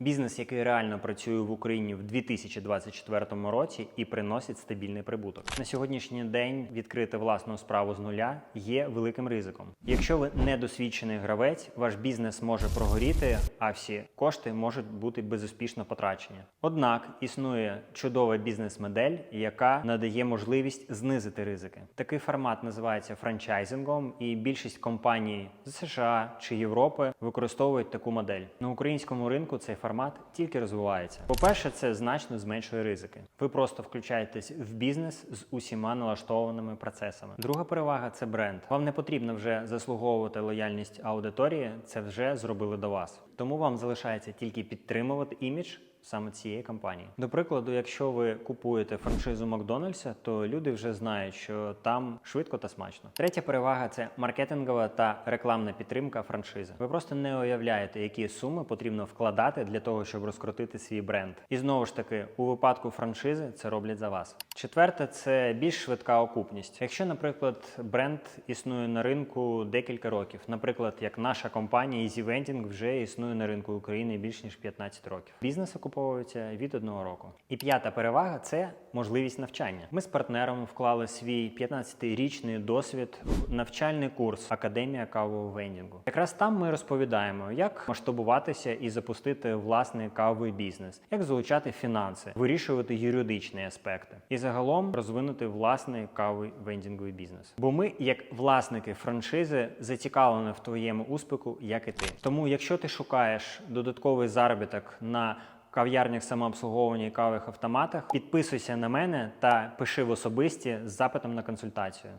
Бізнес, який реально працює в Україні в 2024 році і приносить стабільний прибуток. На сьогоднішній день відкрити власну справу з нуля є великим ризиком. Якщо ви недосвідчений гравець, ваш бізнес може прогоріти, а всі кошти можуть бути безуспішно потрачені. Однак існує чудова бізнес-модель, яка надає можливість знизити ризики. Такий формат називається франчайзингом, і більшість компаній з США чи Європи використовують таку модель. На українському ринку цей формат тільки розвивається. По-перше, це значно зменшує ризики. Ви просто включаєтесь в бізнес з усіма налаштованими процесами. Друга перевага це бренд. Вам не потрібно вже заслуговувати лояльність аудиторії, це вже зробили до вас. Тому вам залишається тільки підтримувати імідж саме цієї компанії. До прикладу, якщо ви купуєте франшизу Макдональдса, то люди вже знають, що там швидко та смачно. Третя перевага це маркетингова та рекламна підтримка франшизи. Ви просто не уявляєте, які суми потрібно вкладати для того, щоб розкрутити свій бренд. І знову ж таки, у випадку франшизи це роблять за вас. Четверте це більш швидка окупність. Якщо, наприклад, бренд існує на ринку декілька років, наприклад, як наша компанія Easy Vending вже існує на ринку України більш ніж 15 років. Бізнес окуповується від одного року. І п'ята перевага це можливість навчання. Ми з партнером вклали свій 15-річний досвід в навчальний курс Академія кавового вендінгу. Якраз там ми розповідаємо, як масштабуватися і запустити власний кавовий бізнес, як залучати фінанси, вирішувати юридичні аспекти і загалом розвинути власний кавовий вендінговий бізнес. Бо ми, як власники франшизи, зацікавлені в твоєму успіху, як і ти. Тому, якщо ти шукаєш додатковий заробіток на кав'ярнях самообслуговування і кавових автоматах, підписуйся на мене та пиши в особисті з запитом на консультацію.